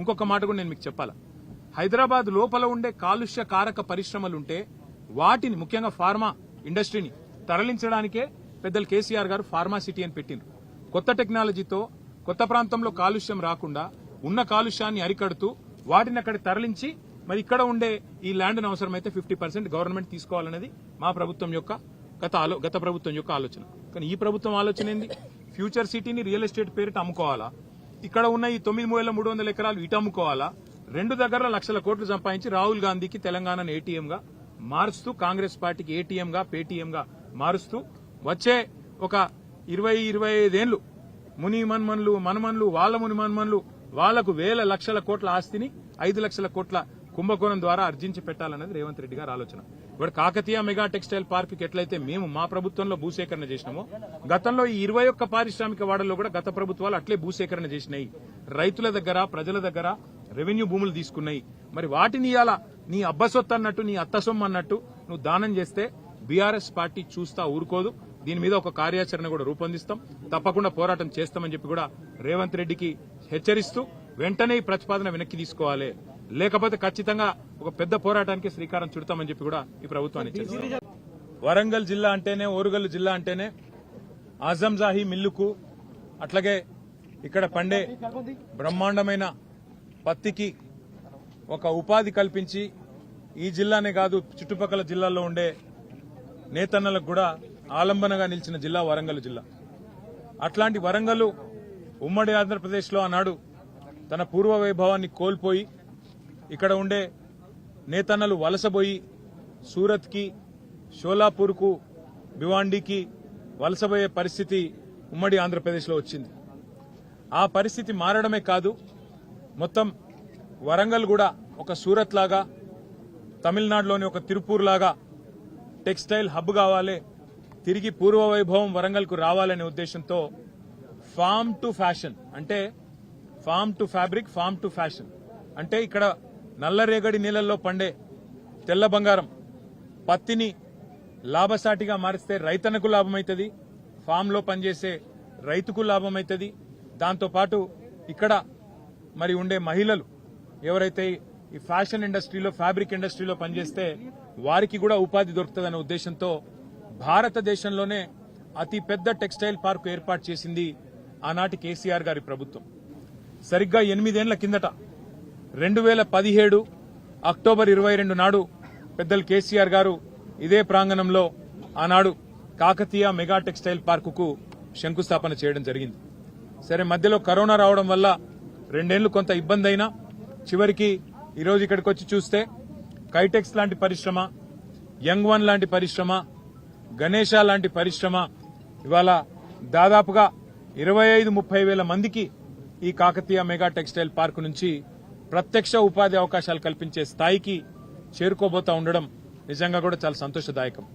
ఇంకొక మాట కూడా నేను మీకు చెప్పాలా? హైదరాబాద్ లోపల ఉండే కాలుష్య కారక పరిశ్రమలుంటే వాటిని ముఖ్యంగా ఫార్మా ఇండస్ట్రీని తరలించడానికే పెద్దలు కేసీఆర్ గారు ఫార్మా సిటీ అని పెట్టిండ్రు. కొత్త టెక్నాలజీతో కొత్త ప్రాంతంలో కాలుష్యం రాకుండా ఉన్న కాలుష్యాన్ని అరికడుతూ వాటిని అక్కడ తరలించి మరి ఇక్కడ ఉండే ఈ ల్యాండ్ అవసరమైతే ఫిఫ్టీ పర్సెంట్ గవర్నమెంట్ తీసుకోవాలనేది మా ప్రభుత్వం యొక్క గత ఆలో గత ప్రభుత్వం యొక్క ఆలోచన. కానీ ఈ ప్రభుత్వం ఆలోచన ఏంది? ఫ్యూచర్ సిటీని రియల్ ఎస్టేట్ పేరిట అమ్ముకోవాలా? ఇక్కడ ఉన్న ఈ తొమ్మిది వేల మూడు వందల ఎకరాలు ఇటమ్ముకోవాలా రెండు దగ్గర లక్షల కోట్లు సంపాదించి రాహుల్ గాంధీకి తెలంగాణను ఏటీఎం గా మారుస్తూ కాంగ్రెస్ పార్టీకి ఏటీఎం గా పేటీఎం గా మారుస్తూ వచ్చే ఒక ఇరవై ఇరవై ఐదేళ్ళు ముని మన్మన్లు మనమన్లు వాళ్ళ ముని మన్మన్లు వాళ్ళకు వేల లక్షల కోట్ల ఆస్తిని ఐదు లక్షల కోట్ల కుంభకోణం ద్వారా అర్జించి పెట్టాలన్నది రేవంత్ రెడ్డి గారి ఆలోచన. ఇప్పుడు కాకతీయ మెగా టెక్స్టైల్ పార్క్ ఎట్లయితే మేము మా ప్రభుత్వంలో భూసేకరణ చేసినామో గతంలో ఈ ఇరవై ఒక్క పారిశ్రామిక వాడల్లో కూడా గత ప్రభుత్వాలు అట్లే భూసేకరణ చేసినాయి. రైతుల దగ్గర ప్రజల దగ్గర రెవెన్యూ భూములు తీసుకున్నాయి. మరి వాటిని ఇవాళ నీ అబ్బసొత్తు అన్నట్టు నీ అత్తసొమ్ము అన్నట్టు నువ్వు దానం చేస్తే బీఆర్ఎస్ పార్టీ చూస్తా ఊరుకోదు. దీని మీద ఒక కార్యాచరణ కూడా రూపొందిస్తాం. తప్పకుండా పోరాటం చేస్తామని చెప్పి కూడా రేవంత్ రెడ్డికి హెచ్చరిస్తూ వెంటనే ఈ ప్రతిపాదన వెనక్కి తీసుకోవాలి. లేకపోతే ఖచ్చితంగా ఒక పెద్ద పోరాటానికి శ్రీకారం చుడతామని చెప్పి కూడా ఈ ప్రభుత్వాన్ని వరంగల్ జిల్లా అంటేనే ఓరుగల్లు జిల్లా అంటేనే ఆజంజాహి మిల్లుకు అట్లాగే ఇక్కడ పండే బ్రహ్మాండమైన పత్తికి ఒక ఉపాధి కల్పించి ఈ జిల్లానే కాదు చుట్టుపక్కల జిల్లాల్లో ఉండే నేతన్నలకు కూడా ఆలంబనగా నిలిచిన జిల్లా వరంగల్ జిల్లా. అట్లాంటి వరంగల్ ఉమ్మడి ఆంధ్రప్రదేశ్లో ఆనాడు తన పూర్వ వైభవాన్ని కోల్పోయి ఇక్కడ ఉండే నేతన్నలు వలసపోయి సూరత్కి షోలాపూర్కు భివాండికి వలసపోయే పరిస్థితి ఉమ్మడి ఆంధ్రప్రదేశ్లో వచ్చింది. ఆ పరిస్థితి మారడమే కాదు మొత్తం వరంగల్ కూడా ఒక సూరత్ లాగా తమిళనాడులోని ఒక తిరుపూర్ లాగా టెక్స్టైల్ హబ్ కావాలి తిరిగి పూర్వ వైభవం వరంగల్కు రావాలనే ఉద్దేశంతో ఫామ్ టు ఫ్యాషన్ అంటే farm to fabric farm to fashion అంటే ఇక్కడ నల్లరేగడి నీళ్ళల్లో పండే తెల్ల బంగారం పత్తిని లాభసాటిగా మారిస్తే రైతన్నకు లాభమవుతుంది ఫామ్లో పనిచేసే రైతుకు లాభమవుతుంది దాంతోపాటు ఇక్కడ మరి ఉండే మహిళలు ఎవరైతే ఈ ఫ్యాషన్ ఇండస్ట్రీలో ఫ్యాబ్రిక్ ఇండస్ట్రీలో పనిచేస్తే వారికి కూడా ఉపాధి దొరుకుతుందనే ఉద్దేశంతో భారతదేశంలోనే అతి పెద్ద టెక్స్టైల్ పార్క్ ఏర్పాటు చేసింది ఆనాటి కేసీఆర్ గారి ప్రభుత్వం. సరిగ్గా ఎనిమిదేళ్ళ కిందట రెండు వేల పదిహేడు అక్టోబర్ ఇరవై రెండు నాడు పెద్దలు కేసీఆర్ గారు ఇదే ప్రాంగణంలో ఆనాడు కాకతీయ మెగా టెక్స్టైల్ పార్కుకు శంకుస్థాపన చేయడం జరిగింది. సరే మధ్యలో కరోనా రావడం వల్ల రెండేళ్ళు కొంత ఇబ్బంది అయినా చివరికి ఈరోజు ఇక్కడికి వచ్చి చూస్తే కైటెక్స్ లాంటి పరిశ్రమ యంగ్ వన్ లాంటి పరిశ్రమ గణేష లాంటి పరిశ్రమ ఇవాళ దాదాపుగా ఇరవై ఐదు ముప్పై వేల మందికి ఈ కాకతీయ మెగా టెక్స్టైల్ పార్క్ నుంచి ప్రత్యక్ష ఉపాధి అవకాశాలు కల్పించే స్థాయికి చేరుకోబోతా ఉండడం నిజంగా కూడా చాలా సంతోషదాయకం.